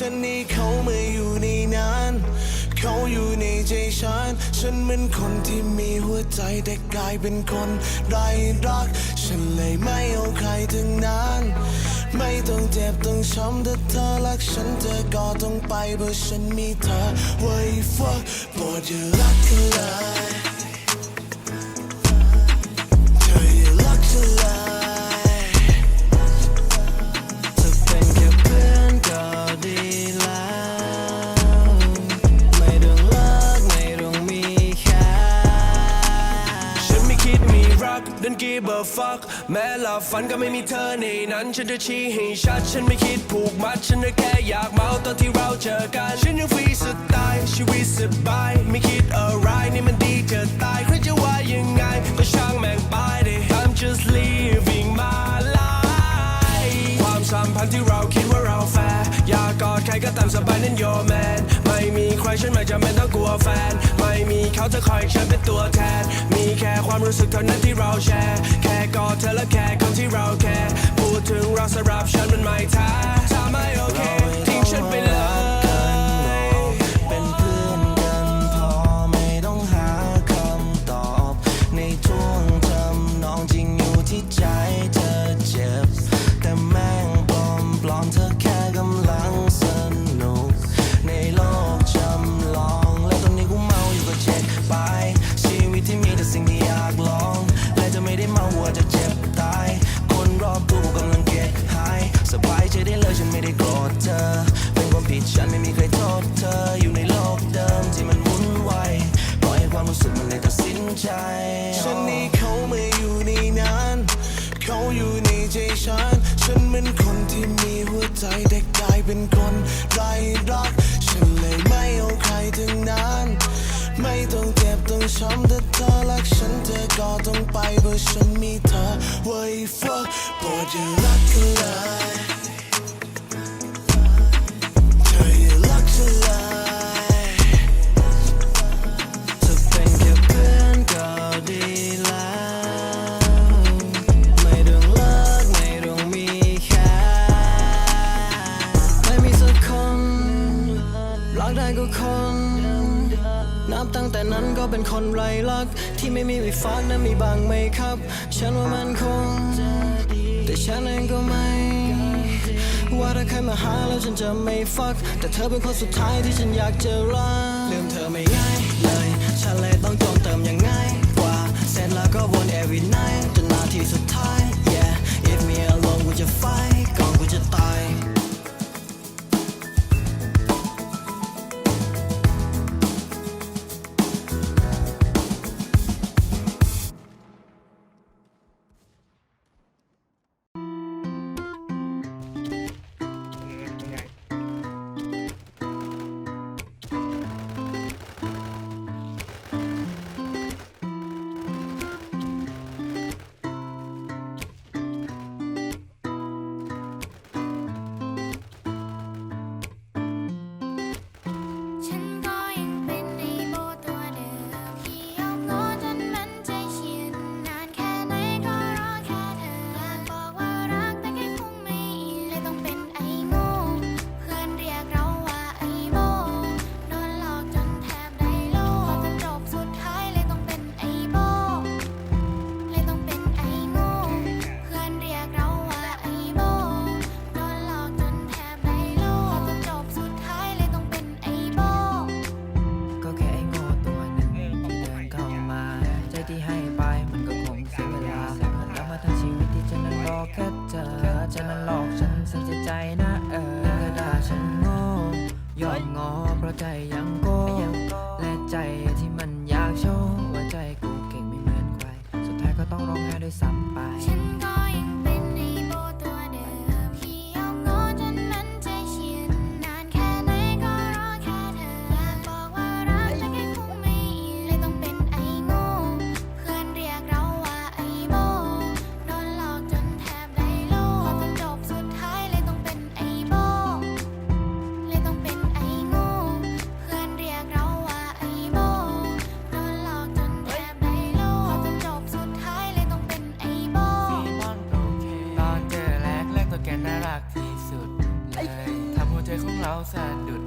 ฉันนี่เขาไม่อยู่ในนั้นเขาอยู่ในใจฉัน ฉันเป็นคนที่มีหัวใจแต่กลายเป็นคนไร้รัก ฉันเลยไม่เอาใครทั้งนั้น ไม่ต้องเจ็บต้องช้ำถ้าเธอรักฉันเธอก็ต้องไปเพราะฉันมีเธอไว้ฟักโปรดอย่ารักกันเลย don't give a fuck แม้หลับฝันก็ไม่มีเธอในนั้นฉันจะชี้ให้ชัดฉันไม่คิดผูกมัดฉันแค่อยากเมาตอนที่เราเจอกันฉันยังฟรีสไตล์ชีวิตสบายไม่คิดอะไรนี่มันดีเธอตายใครจะว่ายังไงก็ช่างแม่งไปดิ I'm just living my life ความสัมพันธ์ที่เราคิดว่าเราแฟร์อยากกอดใครก็ตามสบายนั่น your man ไม่มีใครฉันไม่จำเป็นต้องกลัวแฟน ไม่มีเขาจะคอยฉันเป็นตัวแทนมี ความรู้สึกเท่านั้นที่เราแชร์ แค่กอดเธอและแค่คนที่เราแคร์พูดถึงเราสำหรับฉันมันไม่ท้ถ้าไม่โอเคทิ้งฉันไปเลย หัวใจแต่กลายเป็นคนไร้รัก ฉันเลยไม่เอาใครถึงนั้น ไม่ต้องเจ็บต้องช้ำถ้าเธอรักฉันเธอก็ต้องไปเพราะฉันมีเธอไว้ฟักโปรดอย่ารักกันเลย คน นับตั้งแต่นั้นก็เป็นคนไร้รัก ที่ไม่มีวิฟักนั้นมีบางไหมครับ ฉันว่ามันคง แต่ฉันเองก็ไม่ ว่าถ้าใครมาหาแล้วฉันจะไม่ฟัก แต่เธอเป็นคนสุดท้ายที่ฉันอยากจะรักลืมเธอไม่ง่ายเลย ฉันเลยต้อง outside the